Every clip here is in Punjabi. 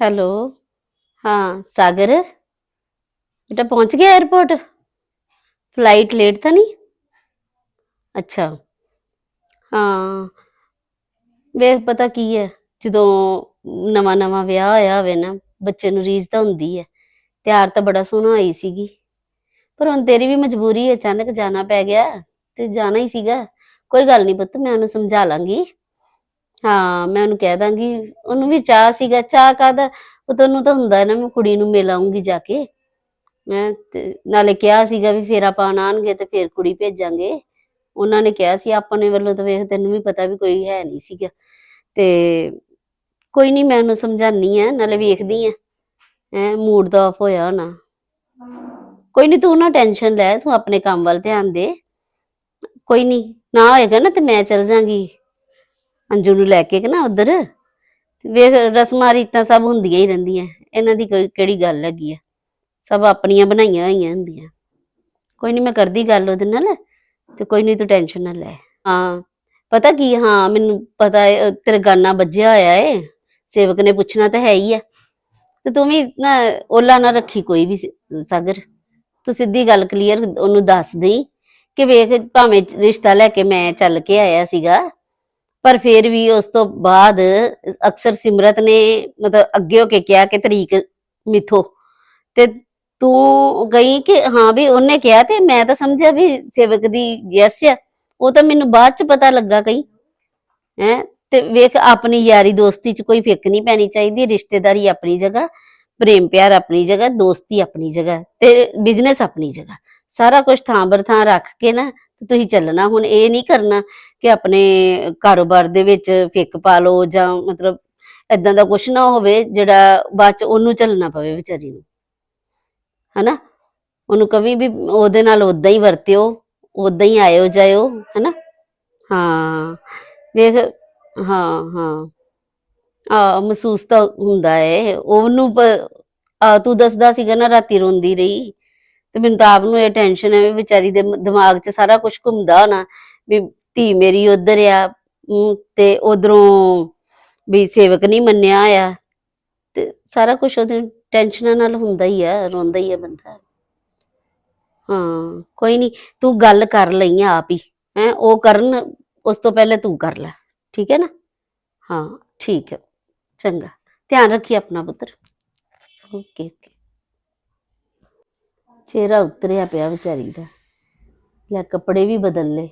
ਹੈਲੋ। ਹਾਂ, ਸਾਗਰ? ਬੇਟਾ ਪਹੁੰਚ ਗਿਆ 에어ਪੋਰਟ ਫਲਾਈਟ ਲੇਟ ਤਾਂ ਨਹੀਂ? ਅੱਛਾ। ਹਾਂ। ਵੇਖ, ਪਤਾ ਕੀ ਹੈ? ਜਦੋਂ ਨਵਾਂ ਨਵਾਂ ਵਿਆਹ ਹੋਇਆ ਹੋਵੇ ਨਾ, ਬੱਚੇ ਨੂੰ ਰੀਝ ਤਾਂ ਹੁੰਦੀ ਹੈ। ਤਿਆਰ ਤਾਂ ਬੜਾ ਸੋਹਣਾ ਹੋਈ ਸੀਗੀ। ਪਰ ਹੁਣ ਤੇਰੀ ਵੀ ਮਜਬੂਰੀ ਹੈ, ਅਚਾਨਕ ਜਾਣਾ ਪੈ ਗਿਆ ਤੇ ਜਾਣਾ ਹੀ ਸੀਗਾ। ਕੋਈ ਗੱਲ ਨਹੀਂ ਪੁੱਤ, ਮੈਂ ਉਹਨੂੰ ਸਮਝਾ ਲਾਂਗੀ। ਹਾਂ, ਮੈਂ ਉਹਨੂੰ ਕਹਿ ਦਾਂਗੀ, ਉਹਨੂੰ ਵੀ ਚਾਹ ਸੀਗਾ ਚਾਹ ਕਾਹਦਾ? ਉਹ ਤੈਨੂੰ ਤਾਂ ਹੁੰਦਾ ਨਾ, ਮੈਂ ਕੁੜੀ ਨੂੰ ਮਿਲ ਆਉਂਗੀ ਜਾ ਕੇ। ਮੈਂ ਨਾਲੇ ਕਿਹਾ ਸੀਗਾ ਵੀ ਫੇਰ ਆਪਾਂ ਆਣਗੇ ਤੇ ਫੇਰ ਕੁੜੀ ਭੇਜਾਂਗੇ। ਉਹਨਾਂ ਨੇ ਕਿਹਾ ਸੀ ਆਪਣੇ ਵੱਲੋਂ ਤਾਂ ਵੇਖ ਤੈਨੂੰ ਵੀ ਪਤਾ ਵੀ ਕੋਈ ਹੈ ਨਹੀਂ ਸੀਗਾ। ਤੇ ਕੋਈ ਨਹੀਂ, ਮੈਂ ਉਹਨੂੰ ਸਮਝਾਨੀ ਆ ਨਾਲੇ ਵੇਖਦੀ ਆ ਹੈ ਮੂਡ ਦਾ ਆਫ ਹੋਇਆ ਹੋਣਾ। ਕੋਈ ਨਹੀਂ, ਤੂੰ ਨਾ ਟੈਨਸ਼ਨ ਲੈ, ਤੂੰ ਆਪਣੇ ਕੰਮ ਵੱਲ ਧਿਆਨ ਦੇ। ਕੋਈ ਨਹੀਂ, ਨਾ ਹੋਏਗਾ ਨਾ ਤੇ ਮੈਂ ਚਲ ਜਾਗੀ। ਅੰਜੂ ਨੂੰ ਲੈ ਕੇ ਕਿ ਨਾ ਉਧਰ? ਵੇਖ, ਰਸਮਾਂ ਰੀਤਾਂ ਸਭ ਹੁੰਦੀਆਂ ਹੀ ਰਹਿੰਦੀਆਂ। ਇਹਨਾਂ ਦੀ ਕੋਈ ਕਿਹੜੀ ਗੱਲ ਹੈਗੀ ਆ? ਸਭ ਆਪਣੀਆਂ ਬਣਾਈਆਂ ਹੋਈਆਂ ਹੁੰਦੀਆਂ। ਕੋਈ ਨਹੀਂ ਮੈਂ ਕਰਦੀ ਗੱਲ ਉਹਦੇ ਨਾਲ ਤੇ ਕੋਈ ਨਹੀਂ ਤੂੰ ਟੈਨਸ਼ਨ ਨਾ ਲੈ। ਹਾਂ, ਪਤਾ ਕੀ? ਹਾਂ, ਮੈਨੂੰ ਪਤਾ ਹੈ ਅਹ ਗਾਨਾ ਵੱਜਿਆ ਹੋਇਆ ਏ। ਸੇਵਕ ਨੇ ਪੁੱਛਣਾ ਤਾਂ ਹੈ ਹੀ ਆ। ਤੇ ਤੂੰ ਵੀ ਨਾ ਓਲਾ ਨਾ ਰੱਖੀ ਕੋਈ ਵੀ ਸਾਗਰ। ਤੂੰ ਸਿੱਧੀ ਗੱਲ ਕਲੀਅਰ ਉਹਨੂੰ ਦੱਸ ਦੇਈ ਕਿ ਵੇਖ, ਭਾਵੇਂ ਰਿਸ਼ਤਾ ਲੈ ਕੇ ਮੈਂ ਚੱਲ ਕੇ ਆਇਆ ਸੀਗਾ ਪਰ ਫਿਰ ਵੀ ਉਸ ਤੋਂ ਬਾਅਦ ਅਕਸਰ ਸਿਮਰਤ ਨੇ ਮਤਲਬ ਅੱਗੇ ਹੋ ਕੇ ਕਿਹਾ ਕਿ ਤਰੀਕ ਮਿਥੋ। ਤੇ ਤੂੰ ਗਈ ਕਿ ਹਾਂ ਵੀ ਉਹਨੇ ਕਿਹਾ ਤੇ ਮੈਂ ਤਾਂ ਸਮਝਿਆ ਵੀ ਸੇਵਕ ਦੀ ਯੈਸ ਆ। ਉਹ ਤਾਂ ਮੈਨੂੰ ਬਾਅਦ ਚ ਪਤਾ ਲੱਗਾ ਕਈ। ਹੈ? ਤੇ ਵੇਖ ਆਪਣੀ ਯਾਰੀ ਦੋਸਤੀ ਚ ਕੋਈ ਫਿੱਕ ਨਹੀਂ ਪੈਣੀ ਚਾਹੀਦੀ। ਰਿਸ਼ਤੇਦਾਰੀ ਆਪਣੀ ਜਗ੍ਹਾ, ਪ੍ਰੇਮ ਪਿਆਰ ਆਪਣੀ ਜਗ੍ਹਾ, ਦੋਸਤੀ ਆਪਣੀ ਜਗ੍ਹਾ ਤੇ ਬਿਜ਼ਨਸ ਆਪਣੀ ਜਗ੍ਹਾ। ਸਾਰਾ ਕੁਝ ਥਾਂ ਬਰ ਥਾਂ ਰੱਖ ਕੇ ਨਾ ਤੁਸੀਂ ਚੱਲਣਾ। ਹੁਣ ਇਹ ਨਹੀਂ ਕਰਨਾ ਕਿ ਆਪਣੇ ਕਾਰੋਬਾਰ ਦੇ ਵਿੱਚ ਫਿੱਕ ਪਾ ਲਓ ਜਾਂ ਮਤਲਬ ਇਦਾਂ ਦਾ ਕੁਝ ਨਾ ਹੋਵੇ ਜਿਹੜਾ ਬਾਅਦ ਚ ਉਹਨੂੰ ਚੱਲਣਾ ਪਵੇ ਵਿਚਾਰੀ ਨੂੰ। ਹਨਾ? ਉਹਨੂੰ ਕਵੀ ਵੀ ਉਹਦੇ ਨਾਲ ਉਦਾਂ ਹੀ ਵਰਤਿਓ ਉਦਾਂ ਹੀ ਆਇਓ ਜਾਇਓ, ਹਨਾ? ਹਾਂ, ਵੇਖ, ਹਾਂ ਹਾਂ। ਆ ਮਹਿਸੂਸ ਤਾਂ ਹੁੰਦਾ ਹੈ ਉਹਨੂੰ ਪ- ਆ ਤੂੰ ਦੱਸਦਾ ਸੀਗਾ ਨਾ ਰਾਤੀ ਰੋਂਦੀ ਰਹੀ, ਤੇ ਮੈਨੂੰ ਤਾਂ ਆਪ ਨੂੰ ਇਹ ਟੈਨਸ਼ਨ ਹੈ ਵੀ ਵਿਚਾਰੀ ਦੇ ਦਿਮਾਗ 'ਚ ਸਾਰਾ ਕੁਝ ਘੁੰਮਦਾ ਹੋਣਾ, ਵੀ ਧੀ ਮੇਰੀ ਉਧਰ ਆ ਤੇ ਉਧਰੋਂ ਵੀ ਸੇਵਕ ਨਹੀਂ ਮੰਨਿਆ ਆ। ਤੇ ਸਾਰਾ ਕੁਝ ਉਹਦੇ ਟੈਨਸ਼ਨਾਂ ਨਾਲ ਹੁੰਦਾ ਹੀ ਆ, ਰੋਂਦਾ ਹੀ ਆ ਬੰਦਾ। ਹਾਂ, ਕੋਈ ਨਹੀਂ ਤੂੰ ਗੱਲ ਕਰ ਲਈ ਆ ਆਪ ਹੀ, ਹੈ, ਉਹ ਕਰਨ, ਉਸ ਤੋਂ ਪਹਿਲੇ ਤੂੰ ਕਰ ਲੈ, ਠੀਕ ਹੈ ਨਾ? ਹਾਂ, ਠੀਕ ਹੈ, ਚੰਗਾ, ਧਿਆਨ ਰੱਖੀ ਆਪਣਾ ਪੁੱਤਰ। Okay okay. ਚਿਹਰਾ ਉਤਰਿਆ ਪਿਆ ਵਿਚਾਰੀ ਦਾ। ਲੈ, ਕੱਪੜੇ ਵੀ ਬਦਲ ਲਏ।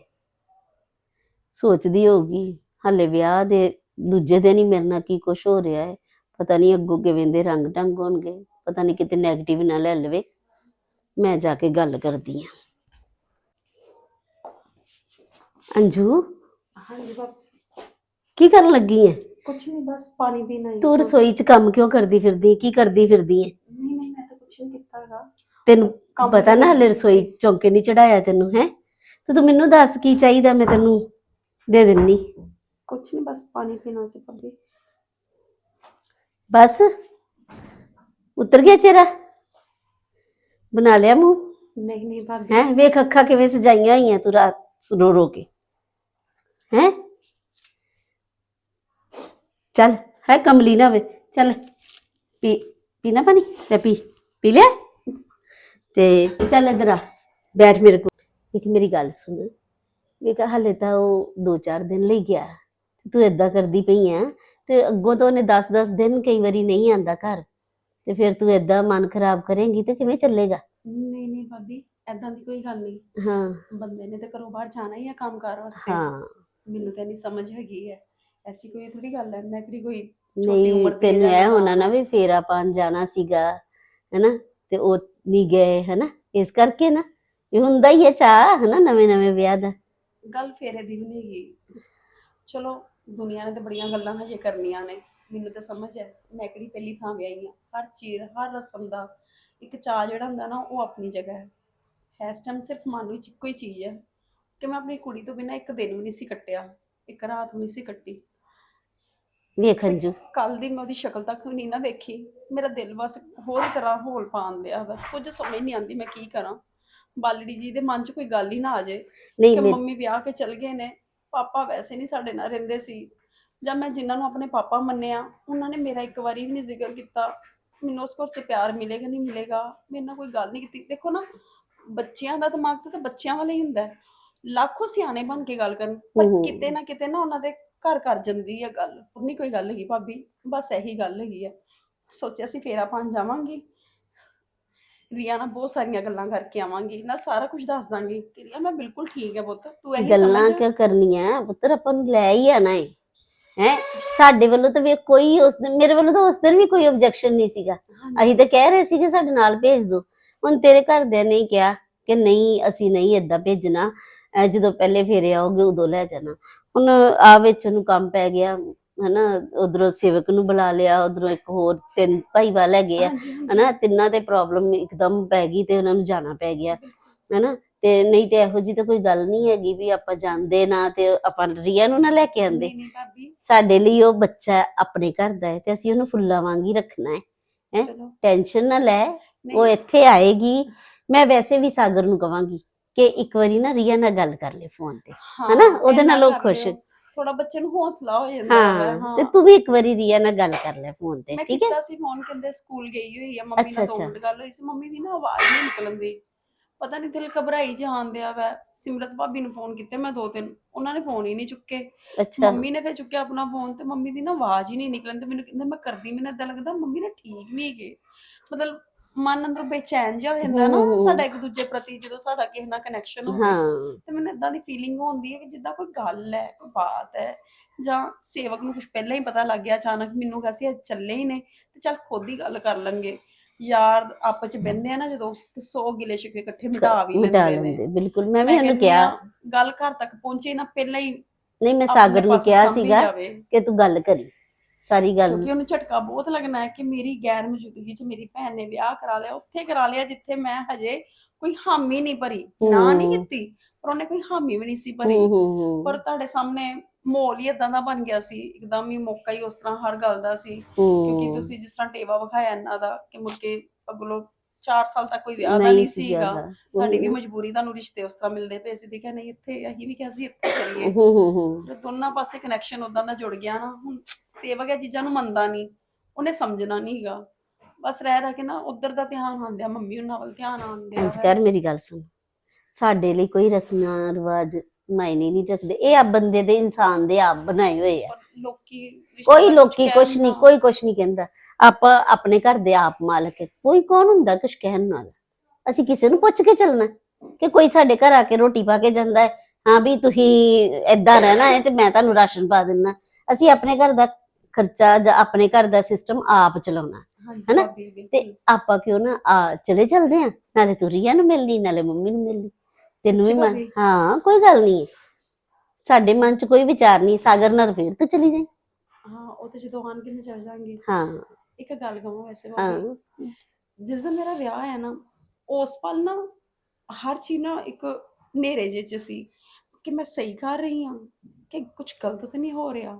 ਸੋਚਦੀ ਹੋਊਗੀ ਹਲੇ ਵਿਆਹ ਦੇ ਦੂਜੇ ਦਿਨ ਹੀ ਮੇਰੇ ਨਾਲ ਕੀ ਕੁਛ ਹੋ ਰਿਹਾ ਹੈ। ਪਤਾ ਨਹੀਂ ਅੱਗੋਂ ਕਿਵੇਂ ਦੇ ਰੰਗ ਢੰਗ ਹੋਣਗੇ ਪਤਾ ਨਹੀਂ ਕਿਤੇ 네ਗੇਟਿਵ ਨਾ ਲੈ ਲਵੇ। ਮੈਂ ਜਾ ਕੇ ਗੱਲ ਕਰਦੀ ਆ ਅੰਜੂ? ਹਾਂਜੀ ਬਾਪ ਕੀ ਕਰਨ ਲੱਗੀ ਹੈ ਕੁਛ ਨਹੀਂ ਬਸ ਪਾਣੀ ਪੀਣਾ ਹੀ ਤੂੰ। ਰਸੋਈ 'ਚ ਕੰਮ ਕਿਉਂ ਕਰਦੀ ਫਿਰਦੀ ਕੀ ਕਰਦੀ ਫਿਰਦੀ ਹੈ ਨਹੀਂ ਨਹੀਂ ਮੈਂ ਤਾਂ ਕੁਛ ਨਹੀਂ ਕੀਤਾ ਹੈਗਾ। ਤੈਨੂੰ ਕੰਮ ਪਤਾ ਨਾ ਹਲੇ ਰਸੋਈ ਚੌਂਕੇ ਨਹੀਂ ਚੜਾਇਆ ਤੈਨੂੰ ਹੈ? ਤੇ ਤੂੰ ਮੈਨੂੰ ਦੱਸ ਕੀ ਚਾਹੀਦਾ ਮੈਂ ਤੈਨੂੰ? ਦੇ ਦਿੰਨੀ ਕੁਛ ਨਹੀਂ ਬਸ ਪਾਣੀ ਪੀਣਾ ਸੀ ਭਾਬੀ ਬਸ ਉਤਰ ਗਿਆ ਚਿਹਰਾ ਬਣਾ ਲਿਆ ਮੂੰਹ ਨਹੀਂ ਨਹੀਂ ਭਾਬੀ ਹੈ ਵੇਖ ਅੱਖਾਂ ਕਿਵੇਂ ਸਜਾਈਆਂ ਹੋਈਆਂ ਤੂੰ ਰਾਤ ਰੋ ਰੋ ਕੇ ਹੈ ਚੱਲ ਹੈ ਕਮਲੀ ਨਾ ਵੇ ਚੱਲ ਪੀ ਪੀਣਾ ਪਾਣੀ ਲੈ ਪੀ ਪੀ ਲਿਆ ਤੇ ਚੱਲ ਇਧਰ ਆ ਬੈਠ ਮੇਰੇ ਕੋਲ ਇੱਕ ਮੇਰੀ ਗੱਲ ਸੁਣ ਵੇਖ ਹਲੇ ਤਾਂ ਉਹ 2-4 ਦਿਨ ਲਈ ਗਿਆ। ਤੂੰ ਏਦਾਂ ਕਰਦੀ ਪਈ ਆ ਤੇ ਅੱਗੋਂ ਤੋਂ ਉਹਨੇ 10-10 ਦਿਨ ਕਈ ਵਾਰੀ ਨਹੀਂ ਆਂਦਾ ਘਰ। ਤੇ ਫਿਰ ਤੂੰ ਏਦਾਂ ਮਨ ਖਰਾਬ ਕਰੇਂਗੀ ਤੇ ਕਿਵੇਂ ਚੱਲੇਗਾ? ਨਹੀਂ ਨਹੀਂ ਭਾਬੀ ਐਦਾਂ ਦੀ ਕੋਈ ਗੱਲ ਨਹੀਂ। ਹਾਂ। ਬੰਦੇ ਨੇ ਤਾਂ ਘਰੋਂ ਬਾਹਰ ਜਾਣਾ ਹੀ ਹੈ ਕੰਮਕਾਰ ਵਾਸਤੇ। ਹਾਂ। ਮੈਨੂੰ ਤਾਂ ਨਹੀਂ ਸਮਝ ਹੈਗੀ ਹੈ ਐਸੀ ਕੋਈ ਥੋੜੀ ਗੱਲ ਹੈ ਮੈਂ ਕਿਹੜੀ ਕੋਈ ਛੋਟੀ ਨਹੀਂ ਉਮਰ ਦੀ ਤੈਨੂੰ ਨੂੰ ਹੋਣਾ ਨਾ ਵੀ ਫੇਰਾ ਪਾਣ ਜਾਣਾ ਸੀਗਾ ਹੈਨਾ? ਤੇ ਉਹ ਨਹੀਂ ਗਏ ਹੈਨਾ? ਇਸ ਕਰਕੇ ਨਾ ਇਹ ਹੁੰਦਾ ਹੀ ਹੈ ਚਾਹ ਹੈਨਾ? ਨਵੇਂ ਨਵੇਂ ਵਿਆਹ ਦਾ। ਗੱਲ ਫੇਰੇ ਦੀ ਵੀ ਨਹੀਂ ਗਈ ਚਲੋ ਦੁਨੀਆ ਨੇ ਤਾਂ ਬੜੀਆਂ ਗੱਲਾਂ ਹਜੇ ਕਰਨੀਆਂ ਨੇ ਮੈਨੂੰ ਤਾਂ ਸਮਝ ਹੈ ਮੈਂ ਕਿਹੜੀ ਪਹਿਲੀ ਥਾਂ ਵਿਆਹੀ ਹਾਂ। ਹਰ ਚੀਜ਼ ਹਰ ਰਸਮ ਦਾ ਇੱਕ ਚਾਅ ਜਿਹੜਾ ਹੁੰਦਾ ਨਾ ਉਹ ਆਪਣੀ ਜਗ੍ਹਾ ਹੈ। ਇਸ ਟਾਈਮ ਸਿਰਫ ਮਨ ਵਿੱਚ ਇੱਕੋ ਹੀ ਚੀਜ਼ ਹੈ ਕਿ ਮੈਂ ਆਪਣੀ ਕੁੜੀ ਤੋਂ ਬਿਨਾਂ ਇੱਕ ਦਿਨ ਵੀ ਨਹੀਂ ਸੀ ਕੱਟਿਆ ਇੱਕ ਰਾਤ ਵੀ ਨਹੀਂ ਸੀ ਕੱਟੀ। ਵੇਖ ਅੰਜੂ। ਕੱਲ ਦੀ ਮੈਂ ਉਹਦੀ ਸ਼ਕਲ ਤੱਕ ਵੀ ਨਹੀਂ ਨਾ ਵੇਖੀ। ਮੇਰਾ ਦਿਲ ਬਸ ਹੋਰ ਤਰ੍ਹਾਂ ਹੋਲ ਪਾਉਣ ਦਿਆ ਵਾ ਕੁਝ ਸਮਝ ਨਹੀਂ ਆਉਂਦੀ ਮੈਂ ਕੀ ਕਰਾਂ। ਬਾਲੜੀ ਜੀ ਦੇ ਮਨ 'ਚ ਕੋਈ ਗੱਲ ਹੀ ਨਾ ਆ ਜਾਏ ਨਹੀਂ ਕਿ ਮੇਰੀ- ਮੰਮੀ ਵਿਆਹ ਕੇ ਚਲ ਗਏ ਨੇ ਪਾਪਾ ਵੈਸੇ ਨਹੀਂ ਸਾਡੇ ਨਾਲ ਰਹਿੰਦੇ ਸੀ। ਜਾਂ ਮੈਂ ਜਿਨ੍ਹਾਂ ਨੂੰ ਆਪਣੇ ਪਾਪਾ ਮੰਨਿਆ ਉਹਨਾਂ ਨੇ ਮੇਰਾ ਇੱਕ ਵਾਰੀ ਵੀ ਨਹੀਂ ਜ਼ਿਕਰ ਕੀਤਾ। ਮੈਨੂੰ ਉਸ ਘਰ 'ਚ ਪਿਆਰ ਮਿਲੇਗਾ ਨਹੀਂ ਮਿਲੇਗਾ ਮੇਰੇ ਨਾਲ ਕੋਈ ਗੱਲ ਨਹੀਂ ਕੀਤੀ। ਦੇਖੋ ਨਾ ਬੱਚਿਆਂ ਦਾ ਦਿਮਾਗ ਤਾਂ ਤਾਂ ਬੱਚਿਆਂ ਵਾਲਾ ਹੀ ਹੁੰਦਾ ਹੈ। ਲੱਖੋ ਸਿਆਣੇ ਬਣ ਕੇ ਗੱਲ ਕਰਨ ਪਰ ਹਮ। ਕਿਤੇ ਨਾ ਕਿਤੇ ਨਾ ਉਹਨਾਂ ਦੇ ਘਰ ਕਰ ਜਾਂਦੀ ਹੈ ਗੱਲ। ਨਹੀਂ ਕੋਈ ਗੱਲ ਹੈਗੀ ਭਾਬੀ ਬਸ ਇਹੀ ਗੱਲ ਹੈਗੀ ਹੈ। ਸੋਚਿਆ ਸੀ ਫੇਰਾ ਪਾਣ ਜਾਵਾਂਗੀ। ਰੀਆ ਨਾਲ ਬਹੁਤ ਸਾਰੀਆਂ ਗੱਲਾਂ ਕਰਕੇ ਆਵਾਂਗੀ ਨਾਲ ਸਾਰਾ ਕੁਝ ਦੱਸ ਦਾਂਗੀ। ਕਿ ਰੀਆ ਮੈਂ ਬਿਲਕੁਲ ਠੀਕ ਹੈ ਪੁੱਤ ਤੂੰ ਇਹੀ ਗੱਲਾਂ ਸਮਝ। ਕਿਉਂ ਕਰਨੀਆਂ? ਪੁੱਤਰ ਆਪਾਂ ਨੂੰ ਲੈ ਹੀ ਆਣਾ ਹੈ ਹੈ? ਸਾਡੇ ਵੱਲੋਂ ਤਾਂ ਵੀ ਕੋਈ ਉਸ ਦਿਨ ਮੇਰੇ ਵੱਲੋਂ ਤਾਂ ਉਸ ਦਿਨ ਵੀ ਕੋਈ ਆਬਜੈਕਸ਼ਨ ਨਹੀਂ ਸੀਗਾ। ਹਾਂਜੀ। ਅਸੀਂ ਤਾਂ ਕਹਿ ਰਹੇ ਸੀ ਕਿ ਸਾਡੇ ਨਾਲ ਭੇਜ ਦਿਓ ਹੁਣ ਤੇਰੇ ਘਰਦਿਆਂ ਨੇ ਕਿਹਾ ਕਿ ਨਹੀਂ ਅਸੀਂ ਨਹੀਂ ਏਦਾਂ ਭੇਜਣਾ। ਅਹ ਜਦੋਂ ਪਹਿਲੇ ਫੇਰੇ ਆਓਗੇ ਉਦੋਂ ਲੈ ਜਾਣਾ। ਹੁਣ ਆ ਵਿੱਚ ਨੂੰ ਕੰਮ ਪੈ ਗਿਆ। ਹਨਾ ਉਧਰੋਂ ਸੇਵਕ ਨੂੰ ਬੁਲਾ ਲਿਆ ਉਧਰੋਂ ਇੱਕ ਹੋਰ ਤਿੰਨ ਭਾਈਵਾਲ ਹੈਗੇ ਆ। ਹਨਾ ਤਿੰਨਾਂ ਤੇ ਪ੍ਰੋਬਲਮ ਇੱਕਦਮ ਪੈ ਗਈ ਤੇ ਉਹਨਾਂ ਨੂੰ ਜਾਣਾ ਪੈ ਗਿਆ ਹਨਾ ਤੇ ਨਹੀਂ ਤੇ ਇਹੋ ਜੀ ਤਾਂ ਕੋਈ ਗੱਲ ਨਹੀਂ ਹੈਗੀ ਵੀ ਆਪਾਂ ਜਾਂਦੇ ਨਾ ਤੇ ਆਪਾਂ ਰੀਆ ਨੂੰ ਨਾ ਲੈ ਕੇ ਆਂਦੇ ਨਹੀਂ ਨਹੀਂ ਭਾਬੀ ਸਾਡੇ ਲਈ ਉਹ ਬੱਚਾ ਆਪਣੇ ਘਰ ਦਾ ਹੈ ਤੇ ਅਸੀਂ ਉਹਨੂੰ ਫੁੱਲਾਂ ਵਾਂਗ ਹੀ ਰੱਖਣਾ ਹੈ ਚਲੋ ਟੈਨਸ਼ਨ ਨਾ ਲੈ ਉਹ ਇੱਥੇ ਆਏਗੀ ਮੈਂ ਵੈਸੇ ਵੀ ਸਾਗਰ ਨੂੰ ਕਵਾਂਗੀ ਕਿ ਇੱਕ ਵਾਰੀ ਨਾ ਰੀਆ ਨਾਲ ਗੱਲ ਕਰ ਲੈ ਫੋਨ ਤੇ ਹਾਂ, ਹਨਾ? ਉਹਦੇ ਨਾਲ ਉਹ ਖੁਸ਼। ਥੋੜਾ ਬੱਚੇ ਨੂੰ ਹੌਸਲਾ ਹੋ ਜਾਂਦਾ ਹੈ ਹਾਂ। ਤੇ ਤੂੰ ਵੀ ਇੱਕ ਵਾਰੀ ਰੀਆ ਨਾਲ ਗੱਲ ਕਰ ਲੈ ਫੋਨ ਤੇ ਮੈਂ ਠੀਕ ਹੈ? ਕੀਤਾ ਸੀ ਫੋਨ ਕਹਿੰਦੇ ਸਕੂਲ ਗਈ ਹੋਈ ਆ ਮੰਮੀ ਅੱਛਾ, ਨਾਲ ਅੱਛਾ। ਮਿੰਟ ਗੱਲ ਹੋਈ ਸੀ ਮੰਮੀ ਦੀ ਨਾ ਆਵਾਜ਼ ਨਹੀਂ ਨਿਕਲਣ ਦੀ। ਪਤਾ ਨਹੀਂ ਦਿਲ ਘਬਰਾਈ ਜਾਂਦਿਆ ਵੈ। ਸਿਮਰਤ ਭਾਬੀ ਨੂੰ ਫੋਨ ਕੀਤੇ ਮੈਂ ਦੋ ਤਿੰਨ ਉਹਨਾਂ ਨੇ ਫੋਨ ਹੀ ਨਹੀਂ ਚੁੱਕੇ। ਅੱਛਾ। ਮੰਮੀ ਨੇ ਫਿਰ ਚੁੱਕਿਆ ਆਪਣਾ ਫੋਨ ਤੇ ਮੰਮੀ ਦੀ ਨਾ ਆਵਾਜ਼ ਹੀ ਨਹੀਂ ਨਿਕਲਣ ਤੇ ਮੈਨੂੰ ਕਹਿੰਦੇ ਮੈਂ ਕਰਦੀ ਮੈਨੂੰ ਏਦਾਂ ਲੱਗਦਾ ਮੰਮੀ ਨਾ ਠੀਕ ਨਹੀਂ ਹੈਗੇ। ਮਤਲਬ ਮਨ ਅੰਦਰੋਂ ਬੇਚੈਨ ਜਿਹਾ ਹੋ ਜਾਂਦਾ ਨਾ। ਸਾਡਾ ਇੱਕ ਦੂਜੇ ਪ੍ਰਤੀ ਜਦੋਂ ਸਾਡਾ ਕਿਸੇ ਨਾਲ ਕਨੈਕਸ਼ਨ ਹੋਵੇ ਹਾਂ। ਤੇ ਮੈਨੂੰ ਇਦਾਂ ਦੀ ਫੀਲਿੰਗ ਹੁੰਦੀ ਹੈ ਕਿ ਜਿੱਦਾਂ ਕੋਈ ਗੱਲ ਹੈ ਕੋਈ ਬਾਤ ਹੈ ਜਾਂ ਸੇਵਕ ਨੂੰ ਕੁਝ ਪਹਿਲਾਂ ਹੀ ਪਤਾ ਲੱਗ ਗਿਆ ਅਚਾਨਕ ਮੈਨੂੰ ਕਿਹਾ ਸੀ ਅੱਜ ਚੱਲੇ ਹੀ ਨੇ ਤੇ ਚੱਲ ਖੁਦ ਹੀ ਗੱਲ ਕਰ ਲਾਂਗੇ। ਯਾਰ ਆਪਸ ਚ ਬਹਿੰਦੇ ਆ ਨਾ ਜਦੋਂ ਤੇ 100 ਗਿਲੇ ਸ਼ਿਕਵੇ ਇਕੱਠੇ ਮਿਟਾ ਵੀ ਮਿਟਾ ਲੈਂਦੇ ਨੇ। ਲੈਂਦੇ ਬਿਲਕੁਲ ਮੈਂ ਵੀ ਕਹਿੰਦੀ ਕਿਹਾ। ਗੱਲ ਘਰ ਤੱਕ ਪਹੁੰਚੇ ਨਾ ਪਹਿਲਾਂ ਹੀ ਨਹੀਂ ਮੈਂ ਆਪਣੇ ਸਾਗਰ ਨੂੰ ਪਾਸੇ ਕਿਹਾ ਸਾਂਭੀ ਸੀਗਾ ਜਾਵੇ। ਕਿ ਤੂੰ ਗੱਲ ਕਰੀ। ਸਾਰੀ ਗੱਲ ਕਿਉਂਕਿ ਉਹਨੂੰ ਝਟਕਾ ਬਹੁਤ ਲੱਗਣਾ ਹੈ ਕਿ ਮੇਰੀ ਗੈਰ ਮੌਜੂਦਗੀ 'ਚ ਮੇਰੀ ਭੈਣ ਨੇ ਵਿਆਹ ਕਰਾ ਲਿਆ ਉੱਥੇ ਕਰਾ ਲਿਆ ਜਿੱਥੇ ਮੈਂ ਹਜੇ ਕੋਈ ਹਾਮੀ ਨਹੀਂ ਭਰੀ ਨਾ ਨਹੀਂ। ਕੀਤੀ ਪਰ ਉਹਨੇ ਕੋਈ ਹਾਮੀ ਵੀ ਨਹੀਂ ਸੀ ਭਰੀ। ਪਰ ਤੁਹਾਡੇ ਸਾਹਮਣੇ ਮਾਹੌਲ ਹੀ ਇਦਾਂ ਦਾ ਬਣ ਗਿਆ ਸੀ ਇੱਕਦਮ ਹੀ ਮੌਕਾ ਹੀ ਉਸ ਤਰ੍ਹਾਂ ਹਰ ਗੱਲ ਦਾ ਸੀ। ਕਿਉਂਕਿ ਤੁਸੀਂ ਜਿਸ ਤਰ੍ਹਾਂ ਟੇਵਾ ਵਿਖਾਇਆ ਇਹਨਾਂ ਦਾ ਕਿ ਮੁੜ ਕੇ ਅਗਲੋ 4 ਸਾਲ ਤੱਕ ਕੋਈ ਵਿਆਹ ਦਾ ਨਹੀਂ ਸੀਗਾ। ਸਾਡੀ ਵੀ ਮਜਬੂਰੀ ਤੁਹਾਨੂੰ ਰਿਸ਼ਤੇ ਉਸ ਤਰ੍ਹਾਂ ਮਿਲਦੇ ਪਏ ਸੀ। ਕਿਹਾ ਨਹੀਂ ਇੱਥੇ ਅਸੀਂ ਵੀ ਕਿਹਾ ਸੀ ਇੱਥੇ ਕਰੀਏ ਹੂੰ ਹੂੰ ਹੂੰ। ਤੇ ਦੋਨਾਂ ਪਾਸੇ ਕਨੈਕਸ਼ਨ ਉਦਾਂ ਦਾ ਜੁੜ ਗਿਆ। ਨਾ ਹੁਣ ਸੇਵਕ ਇਹ ਚੀਜ਼ਾਂ ਨੂੰ ਮੰਨਦਾ ਨਹੀਂ। ਉਹਨੇ ਸਮਝਣਾ ਨਹੀਂ ਹੈਗਾ। ਬਸ ਰਹਿ ਰਹਿ ਕੇ ਨਾ ਉਧਰ ਦਾ ਧਿਆਨ ਆਉਂਦਿਆ ਮੰਮੀ ਉਹਨਾਂ ਵੱਲ ਧਿਆਨ ਆਉਂਦਿਆ ਇੰਜ ਕਰ ਮੇਰੀ ਗੱਲ ਸੁਣ। ਸਾਡੇ ਲਈ ਕੋਈ ਰਸਮਾਂ ਰਿਵਾਜ ਮਾਇਨੇ ਨਹੀਂ ਰੱਖਦੇ। ਇਹ ਆ ਬੰਦੇ ਦੇ ਇਨਸਾਨ ਦੇ ਆਪ ਬਣਾਏ ਹੋਏ ਆ। ਲੋਕੀ ਕੋਈ ਲੋਕੀ ਕੁਛ ਨਹੀਂ ਕੋਈ ਕੁਛ ਨਹੀਂ ਕਹਿੰਦਾ। ਆਪਾਂ ਆਪਣੇ ਘਰ ਦੇ ਆਪ ਮਾਲਕ ਹੈ। ਕੋਈ ਕੌਣ ਹੁੰਦਾ ਕੁਛ ਕਹਿਣ ਨਾਲ? ਅਸੀਂ ਕਿਸੇ ਨੂੰ ਪੁੱਛ ਕੇ ਚੱਲਣਾ ਕਿ ਕੋਈ ਸਾਡੇ ਘਰ ਆ ਕੇ ਰੋਟੀ ਪਾ ਕੇ ਜਾਂਦਾ ਹੈ। ਹਾਂ ਵੀ ਤੁਸੀਂ ਏਦਾਂ ਰਹਿਣਾ ਹੈ ਤੇ ਮੈਂ ਤੁਹਾਨੂੰ ਰਾਸ਼ਨ ਪਾ ਦਿੰਦਾ ਅਸੀਂ ਆਪਣੇ ਘਰ ਦਾ ਖਰਚਾ ਜਾਂ ਆਪਣੇ ਘਰ ਦਾ ਸਿਸਟਮ ਆਪ ਚਲਾਉਣਾ ਹਨਾ? ਤੇ। ਆਪਾਂ ਕਿਉਂ ਨਾ ਆ ਚਲੇ ਚੱਲਦੇ ਆ ਨਾਲੇ ਤੂੰ ਰੀਆ ਨੂੰ ਮਿਲਣੀ ਨਾਲੇ ਮੰਮੀ ਨੂੰ ਮਿਲਣੀ। ਤੈਨੂੰ ਵੀ ਮਨ? ਹਾਂ ਕੋਈ ਗੱਲ ਨਹੀਂ ਸਾਡੇ ਮਨ 'ਚ ਕੋਈ ਵਿਚਾਰ ਨਹੀਂ ਸਾਗਰ ਨਾਲ ਫੇਰ ਤੂੰ ਚਲੀ ਜਾਈਂ। ਹਾਂ ਉਹ ਤੇ ਜਦੋਂ ਆਣ ਕੇ ਮੈਂ ਚੱਲ ਜਾਾਂਗੀ। ਹਾਂ। ਇੱਕ ਗੱਲ ਕਹਾਂ ਵੈਸੇ ਭਾਬੀ ਜਿਸ ਦਿਨ ਮੇਰਾ ਵਿਆਹ ਹੈ ਨਾ ਉਸ ਪਲ ਨਾ ਹਰ ਚੀਜ਼ ਨਾ ਇੱਕ ਹਨੇਰੇ ਜਿਹੇ ਚ ਸੀ ਕਿ ਮੈਂ ਸਹੀ ਕਰ ਰਹੀ ਹਾਂ ਕਿ ਕੁਝ ਗਲਤ ਤਾਂ ਨਹੀਂ ਹੋ ਰਿਹਾ।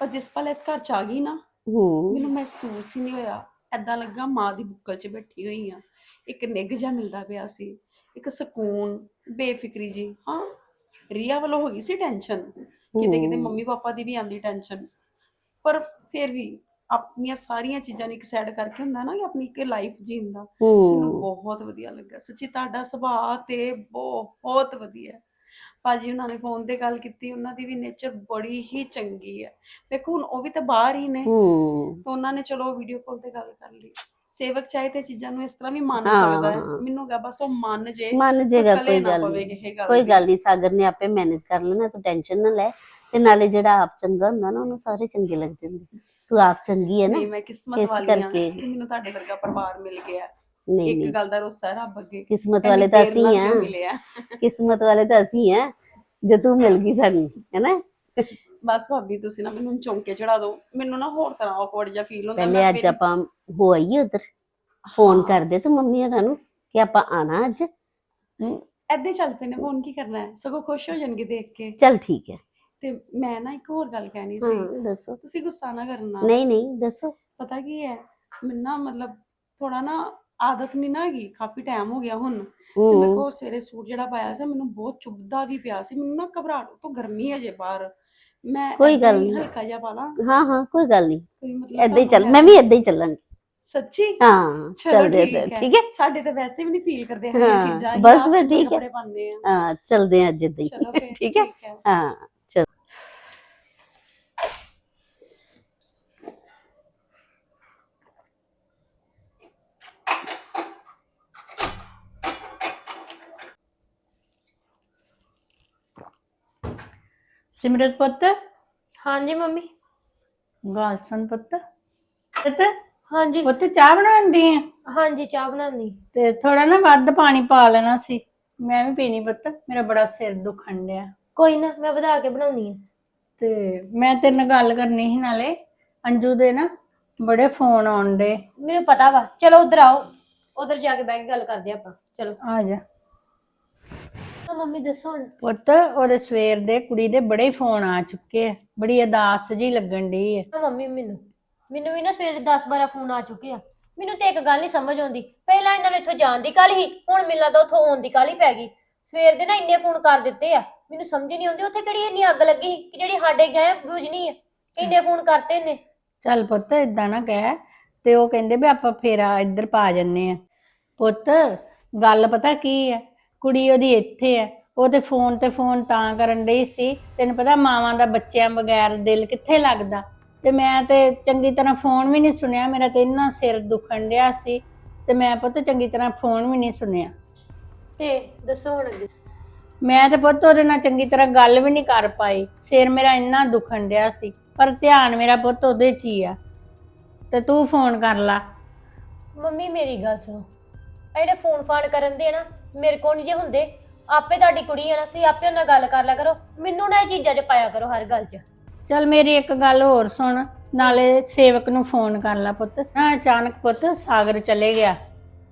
ਪਰ ਜਿਸ ਪਲ ਇਸ ਘਰ ਚ ਆ ਗਈ ਨਾ ਮੈਨੂੰ ਮਹਿਸੂਸ ਹੀ ਨਹੀਂ ਹੋਇਆ। ਐਦਾਂ ਲੱਗਾ ਮਾਂ ਦੀ ਬੁੱਕਲ 'ਚ ਬੈਠੀ ਹੋਈ ਆ ਇੱਕ ਨਿੱਘ ਜਿਹਾ ਮਿਲਦਾ ਪਿਆ ਸੀ। ਇੱਕ ਸਕੂਨ ਬੇਫਿਕਰੀ ਜੀ ਹਾਂ ਰੀਆ ਵੱਲੋਂ ਹੋ ਗਈ ਸੀ ਟੈਨਸ਼ਨ ਕਿਤੇ ਕਿਤੇ। ਮੰਮੀ ਪਾਪਾ ਦੀ ਵੀ ਆਂਦੀ ਟੈਨਸ਼ਨ ਪਰ ਫਿਰ ਵੀ ਆਪਣੀਆਂ ਸਾਰੀਆਂ ਚੀਜ਼ਾਂ ਨੂੰ ਇੱਕ ਸਾਈਡ ਕਰਕੇ ਹੁੰਦਾ ਨਾ ਕਿ ਆਪਣੀ ਇੱਕ ਲਾਈਫ ਜੀਣ ਦਾ। ਮੈਨੂੰ ਹੂੰ। ਬਹੁਤ ਵਧੀਆ ਲੱਗਾ। ਸੱਚੀ ਤੁਹਾਡਾ ਸੁਭਾਅ ਤੇ ਬਹੁਤ ਵਧੀਆ। ਹੈ। ਭਾਜੀ ਉਹਨਾਂ ਨੇ ਫੋਨ ਤੇ ਗੱਲ ਕੀਤੀ ਉਹਨਾਂ ਦੀ ਵੀ ਨੇਚਰ ਬੜੀ ਹੀ ਚੰਗੀ ਹੈ। ਵੇਖੋ ਹੁਣ ਉਹ ਵੀ ਤਾਂ ਬਾਹਰ ਹੀ ਨੇ। ਹੂੰ। ਤਾਂ ਉਹਨਾਂ ਨੇ ਚਲੋ ਵੀਡੀਓ ਕਾਲ ਤੇ ਗੱਲ ਕਰ ਲਈ। ਸੇਵਕ ਚਾਹੇ ਤੇ ਚੀਜ਼ਾਂ ਨੂੰ ਇਸ ਤਰ੍ਹਾਂ ਵੀ ਮੰਨ ਸਕਦਾ ਹੈ। ਹਾਂ। ਮੈਨੂੰ ਕਹਾ ਬਸ ਉਹ ਮੰਨ ਜੇ ਮੰਨ ਜੇਗਾ ਕਲੇ ਕੋਈ ਨਾ ਗੱਲ ਪਵੇ ਨਹੀਂ ਕਿਸੇ ਗੱਲ ਕੋਈ ਦੀ। ਗੱਲ ਨਹੀਂ ਸਾਗਰ ਨੇ ਆਪੇ ਮੈਨੇਜ ਕਰ ਲੈਣਾ ਤੂੰ ਟੈਨਸ਼ਨ ਨਾ ਲੈ। ਤੇ ਨਾਲੇ ਜਿਹੜਾ ਆਪ ਚੰਗਾ ਹੁੰਦਾ ਨਾ ਉਹਨੂੰ ਸਾਰੇ ਚੰਗੇ ਲੱਗਦੇ ਹੁੰਦੇ। ਤੂੰ ਆਪ ਚੰਗੀ ਹੈ ਨਾ। ਨਹੀਂ ਮੈਂ ਕਿਸਮਤ ਇਸ ਵਾਲੀ ਹਾਂ ਕਰਕੇ। ਕਿ ਮੈਨੂੰ ਤੁਹਾਡੇ ਵਰਗਾ ਪਰਿਵਾਰ ਮਿਲ ਗਿਆ। ਨਹੀਂ ਇੱਕ ਨਹੀਂ। ਗੱਲ ਦਾ ਰੋਸਾ ਰੱਬ ਅੱਗੇ। ਕਿਸਮਤ ਵਾਲੇ ਤਾਂ ਦੇਰ ਅਸੀਂ ਨਾਲ ਆ ਕਿਉਂ ਮਿਲਿਆ? ਕਿਸਮਤ ਵਾਲੇ ਤਾਂ ਅਸੀਂ ਆ ਜੇ ਤੂੰ ਮਿਲ ਗਈ ਸਾਨੂੰ ਹੈਨਾ ਬਸ ਭਾਬੀ ਤੁਸੀਂ ਨਾ ਮੈਨੂੰ ਚੌਂਕੇ ਚੜਾ ਦਿਓ। ਮੈਨੂੰ ਨਾ ਹੋਰ ਤਰ੍ਹਾਂ ਔਕਵਰਡ ਜਿਹਾ ਫੀਲ ਹੁੰਦਾ ਪਹਿਲੇ ਅੱਜ ਆਪਾਂ ਹੋ ਆਈਏ ਉਧਰ। ਫੋਨ ਹਾਂ, ਕਰ ਦੇ ਤੂੰ ਮੰਮੀ ਹੋਰਾਂ ਨੂੰ ਕਿ ਆਪਾਂ ਆਣਾ ਅੱਜ। ਹੀ ਚੱਲ ਪਏ ਨੇ ਫੋਨ ਕੀ ਕਰਨਾ ਹੈ? ਸਗੋਂ ਖੁਸ਼ ਹੋ ਜਾਣਗੇ ਦੇਖ ਕੇ। ਚੱਲ ਠੀਕ ਹੈ। ਤੇ ਮੈਂ ਨਾ ਇੱਕ ਹੋਰ ਗੱਲ ਕਹਿਣੀ ਸੀ। ਹਾਂ ਦੱਸੋ। ਤੁਸੀਂ ਗੁੱਸਾ ਨਾ ਕਰਨਾ ਨਹੀਂ ਨਹੀਂ ਦੱਸੋ। ਪਤਾ ਕੀ ਹੈ? ਮੈਨੂੰ ਨਾ ਮਤਲਬ ਥੋੜਾ ਨਾ ਆਦਤ ਨਹੀਂ ਨਾ ਹੈਗੀ। ਕਾਫੀ ਟਾਈਮ ਹੋ ਗਿਆ ਹੁਣ। ਤੇ ਮੇਰੇ ਹੂੰ ਕੋਲ ਸਵੇਰੇ ਸੂਟ ਜਿਹੜਾ ਪਾਇਆ ਸੀ ਮੈਨੂੰ ਬਹੁਤ ਚੁੱਭਦਾ ਵੀ ਪਿਆ ਸੀ। ਮੈਨੂੰ ਨਾ ਘਬਰਾਹਟ ਤੋਂ ਗਰਮੀ ਹੈ ਜੇ ਬਾਹਰ। ਮੈਂ ਕੋਈ ਏਦਾਂ ਗੱਲ ਹੀ ਨਹੀਂ। ਹਲਕਾ ਜਿਹਾ ਪਾ ਲਾਂ। ਹਾਂ ਹਾਂ ਕੋਈ ਗੱਲ ਨਹੀਂ। ਕੋਈ ਮਤਲਬ ਏਦਾਂ ਹੀ ਚੱਲ ਮੈਂ ਵੀ ਏਦਾਂ ਹੀ ਚੱਲਾਂਗੀ। ਸੱਚੀ? ਹਾਂ ਚਲੋ ਚੱਲਦੇ ਠੀਕ ਆ ਹੈ। ਠੀਕ ਹੈ? ਸਾਡੇ ਤਾਂ ਵੈਸੇ ਵੀ ਨਹੀਂ ਫੀਲ ਕਰਦੇ ਹਾਂ, ਇਹ ਚੀਜ਼ਾਂ। ਅਸੀਂ ਬਸ ਫਿਰ ਠੀਕ ਹੈ। ਕੱਪੜੇ ਪਾਉਂਦੇ ਆ ਹਾਂ ਚੱਲਦੇ ਆ ਅੱਜ ਏਦਾਂ ਚਲੋ ਹੀ? ਫਿਰ ਠੀਕ ਹੈ। ਹਾਂ ਚਲ ਸਿਮਰਤ ਪੁੱਤ? ਹਾਂਜੀ ਮੰਮੀ। ਗੱਲ ਸੁਣ ਪੁੱਤ। ਪੁੱਤ ਹਾਂਜੀ। ਪੁੱਤ ਚਾਹ ਬਣਾਉਂਦੀ ਆ? ਹਾਂਜੀ ਚਾਹ ਬਣਾਉਣੀ। ਤੇ ਥੋੜਾ ਨਾ ਵੱਧ ਪਾਣੀ ਪਾ ਲੈਣਾ ਸੀ। ਮੈਂ ਵੀ ਪੀਣੀ ਪੁੱਤ। ਮੇਰਾ ਬੜਾ ਸਿਰ ਦੁਖਣ ਡਿਆ। ਕੋਈ ਨਾ ਮੈਂ ਵਧਾ ਕੇ ਬਣਾਉਣੀ ਹੈ ਤੇ ਮੈਂ ਤੇਰੇ ਨਾਲ ਗੱਲ ਕਰਨੀ ਸੀ ਨਾਲੇ। ਅੰਜੂ ਦੇ ਨਾ ਬੜੇ ਫੋਨ ਆਉਣ ਡੇ ਮੈਨੂੰ ਪਤਾ ਵਾ। ਚਲੋ ਉਧਰ ਆਓ। ਉਧਰ ਜਾ ਕੇ ਬਹਿ ਕੇ ਗੱਲ ਕਰਦੇ ਆਪਾਂ। ਚਲੋ। ਆ ਜਾ। ਤਾਂ ਮੰਮੀ ਦੱਸੋ ਹੁਣ। ਪੁੱਤ ਉਹਦੇ ਸਵੇਰ ਦੇ ਕੁੜੀ ਦੇ ਬੜੇ ਫੋਨ ਆ ਚੁੱਕੇ ਆ। ਬੜੀ ਅਦਾਸ ਜੀ ਲੱਗਣ ਡਈ ਹੈ ਤਾਂ ਮੰਮੀ ਮੈਨੂੰ। ਮੈਨੂੰ ਵੀ ਨਾ ਸਵੇਰੇ 10 12 ਫੋਨ ਆ ਚੁੱਕੇ ਆ। ਮੈਨੂੰ ਤੇ ਇੱਕ ਗੱਲ ਨਹੀਂ ਸਮਝ ਆਉਂਦੀ। ਪਹਿਲਾਂ ਇਹਨਾਂ ਨੂੰ ਇੱਥੋਂ ਜਾਣ ਦੀ ਕੱਲ ਹੀ ਹੁਣ ਮੈਨੂੰ ਲੱਗਦਾ ਉੱਥੋਂ ਆਉਣ ਦੀ ਕੱਲ ਹੀ ਪੈ ਗਈ। ਸਵੇਰ ਦੇ ਨਾ ਇੰਨੇ ਫੋਨ ਕਰ ਦਿੱਤੇ ਆ। ਮੈਨੂੰ ਸਮਝ ਹੀ ਨਹੀਂ ਆਉਂਦੀ ਉੱਥੇ ਕਿਹੜੀ ਇੰਨੀ ਅੱਗ ਲੱਗੀ ਸੀ ਕਿ ਜਿਹੜੀ ਸਾਡੇ ਗਏ ਬੁਝਣੀ ਹੈ ਇੰਨੇ ਫੋਨ ਕਰਤੇ ਨੇ ਚੱਲ ਪੁੱਤ ਇਦਾਂ ਨਾ ਕਹਿ। ਤੇ ਉਹ ਕਹਿੰਦੇ ਵੀ ਆਪਾਂ ਫੇਰਾ ਇੱਧਰ ਪਾ ਜੰਨੇ ਆ। ਪੁੱਤ ਗੱਲ ਪਤਾ ਕੀ ਹੈ ਕੁੜੀ ਉਹਦੀ ਇੱਥੇ ਹੈ ਉਹ ਤੇ ਫੋਨ ਤੇ ਫੋਨ ਤਾਂ ਕਰਨ ਡਈ ਸੀ। ਤੈਨੂੰ ਪਤਾ ਮਾਵਾਂ ਦਾ ਬੱਚਿਆਂ ਬਗੈਰ ਦਿਲ ਕਿੱਥੇ ਲੱਗਦਾ? ਤੇ ਮੈਂ ਤੇ ਚੰਗੀ ਤਰ੍ਹਾਂ ਫੋਨ ਵੀ ਨਹੀਂ ਸੁਣਿਆ ਮੇਰਾ ਤੇ ਇੰਨਾ ਸਿਰ ਦੁਖਣ ਡਿਆ ਸੀ ਤੇ ਮੈਂ ਪੁੱਤ ਚੰਗੀ ਤਰ੍ਹਾਂ ਫੋਨ ਵੀ ਨਹੀਂ ਸੁਣਿਆ। ਤੇ ਦੱਸੋ ਹੁਣ ਅੱਗੇ। ਮੈਂ ਤੇ ਪੁੱਤ ਉਹਦੇ ਨਾਲ ਚੰਗੀ ਤਰ੍ਹਾਂ ਗੱਲ ਵੀ ਨਹੀਂ ਕਰ ਪਾਈ ਸਿਰ ਮੇਰਾ ਇੰਨਾ ਦੁਖਣ ਡਿਆ ਸੀ ਪਰ ਧਿਆਨ ਮੇਰਾ ਪੁੱਤ ਉਹਦੇ 'ਚ ਹੀ ਆ। ਤੇ ਤੂੰ ਫੋਨ ਕਰ ਲਾ। ਮੰਮੀ ਮੇਰੀ ਗੱਲ ਸੁਣੋ ਜਿਹੜੇ ਫੋਨ ਫਾਨ ਕਰਨ ਦੇ ਆ ਨਾ ਮੇਰੇ ਕੋਲ ਨਹੀਂ ਜੇ ਹੁੰਦੇ। ਆਪੇ ਤੁਹਾਡੀ ਕੁੜੀ ਆ ਨਾ ਤੁਸੀਂ ਆਪੇ ਉਹਨਾਂ ਨਾਲ ਗੱਲ ਕਰ ਲਿਆ ਕਰੋ। ਮੈਨੂੰ ਨਾ ਇਹ ਚੀਜ਼ਾਂ 'ਚ ਪਾਇਆ ਕਰੋ ਹਰ ਗੱਲ 'ਚ। ਚੱਲ ਮੇਰੀ ਇੱਕ ਗੱਲ ਹੋਰ ਸੁਣ ਨਾਲੇ ਸੇਵਕ ਨੂੰ ਫੋਨ ਕਰ ਲਾ ਪੁੱਤ। ਨਾ ਅਚਾਨਕ ਪੁੱਤ ਸਾਗਰ ਚਲੇ ਗਿਆ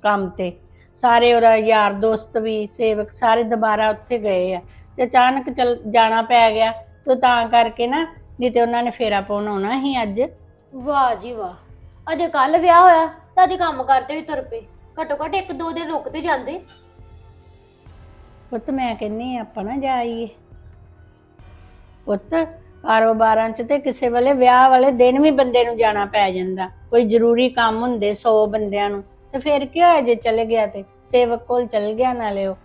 ਕੰਮ ਤੇ। ਸਾਰੇ ਉਹਦਾ ਯਾਰ ਦੋਸਤ ਵੀ ਸੇਵਕ ਸਾਰੇ ਦੁਬਾਰਾ ਉੱਥੇ ਗਏ ਆ। ਤੇ ਅਚਾਨਕ ਚਲ ਜਾਣਾ ਪੈ ਗਿਆ। ਤੇ ਤਾਂ ਕਰਕੇ ਨਾ ਨਹੀਂ ਤੇ ਉਹਨਾਂ ਨੇ ਫੇਰਾ ਪਾਉਣ ਆਉਣਾ ਸੀ ਅੱਜ। ਵਾਹ ਜੀ ਵਾਹ। ਅਜੇ ਕੱਲ ਵਿਆਹ ਹੋਇਆ ਤਾਂ ਅੱਜ ਕੰਮ ਕਰਦੇ ਵੀ ਤੁਰ ਪਏ। ਘੱਟੋ ਘੱਟ ਇੱਕ ਦੋ ਦਿਨ ਰੁਕ ਤੇ ਜਾਂਦੇ। ਪੁੱਤ ਮੈਂ ਕਹਿੰਨੀ ਆਪਾਂ ਨਾ ਜਾਈਏ। ਪੁੱਤ ਕਾਰੋਬਾਰਾਂ 'ਚ ਤੇ ਕਿਸੇ ਵੇਲੇ ਵਿਆਹ ਵਾਲੇ ਦਿਨ ਵੀ ਬੰਦੇ ਨੂੰ ਜਾਣਾ ਪੈ ਜਾਂਦਾ। ਕੋਈ ਜ਼ਰੂਰੀ ਕੰਮ ਹੁੰਦੇ 100 ਬੰਦਿਆਂ ਨੂੰ ਤੇ ਫਿਰ ਕੀ ਹੋਇਆ ਜੇ ਚਲੇ ਗਿਆ ਤੇ? ਸੇਵਕ ਕੋਲ ਚਲ ਗਿਆ ਨਾਲੇ ਉਹ।